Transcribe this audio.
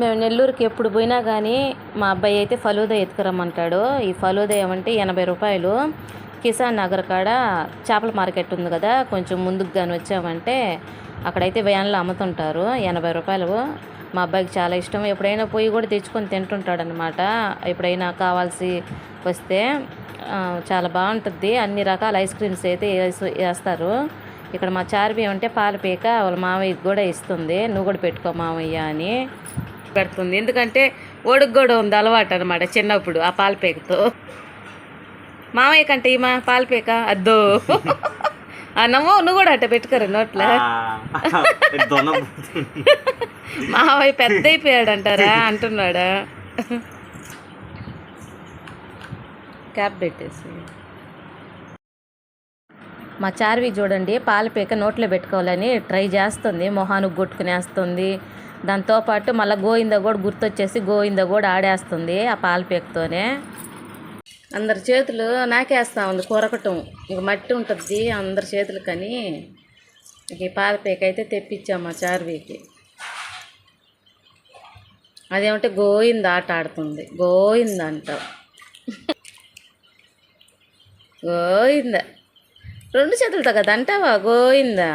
మేము నెల్లూరుకి ఎప్పుడు పోయినా కానీ మా అబ్బాయి అయితే ఫలూదా ఎత్తుకురమ్మంటాడు. ఈ ఫలూదా ఏమంటే ఎనభై రూపాయలు. కిసాన్ నగర్ కాడ చేపల మార్కెట్ ఉంది కదా కొంచెం ముందుకు కానీ వచ్చామంటే అక్కడైతే వ్యాన్లో అమ్ముతుంటారు ఎనభై రూపాయలు. మా అబ్బాయికి చాలా ఇష్టం. ఎప్పుడైనా పోయి కూడా తెచ్చుకొని తింటుంటాడు అనమాట ఎప్పుడైనా కావాల్సి వస్తే చాలా బాగుంటుంది. అన్ని రకాల ఐస్ క్రీమ్స్ అయితే వేస్తారు. ఇక్కడ మా చార్బీ ఉంటే పాలపీక వాళ్ళ మామయ్యకి కూడా ఇస్తుంది. నువ్వు కూడా పెట్టుకో మామయ్య అని. పెడుతుంది. ఎందుకంటే కూడా ఉంది అలవాటు అనమాట చిన్నప్పుడు ఆ పాల పీకతో. మామయ్య కంటే ఈమా పాల పీక? అద్దో. ఆ నవ్వు కూడా అట్ట పెట్టుకోరు నోట్లో? మావయ్య పెద్ద అయిపోయాడు అంటారా అంటున్నాడా? క్యాప్ పెట్టేసి. మా చార్వి చూడండి పాలపీక నోట్లో పెట్టుకోవాలని ట్రై చేస్తుంది. మొహానికి కొట్టుకునేస్తుంది. దాంతోపాటు మళ్ళీ గోవింద కూడా గుర్తొచ్చేసి గోవింద కూడా ఆడేస్తుంది ఆ పాలపేకతోనే అందరి చేతులు నాకేస్తా ఉంది కొరకటం. ఇక మట్టి ఉంటుంది అందరి చేతులు కానీ ఈ పాలపేక అయితే తెప్పించాం మా చార్వీకి. అదేమంటే గోయింద ఆట ఆడుతుంది. గోయింద అంటావు గోయింద రెండు చేతులతో కదా అంటావా? గోయిందా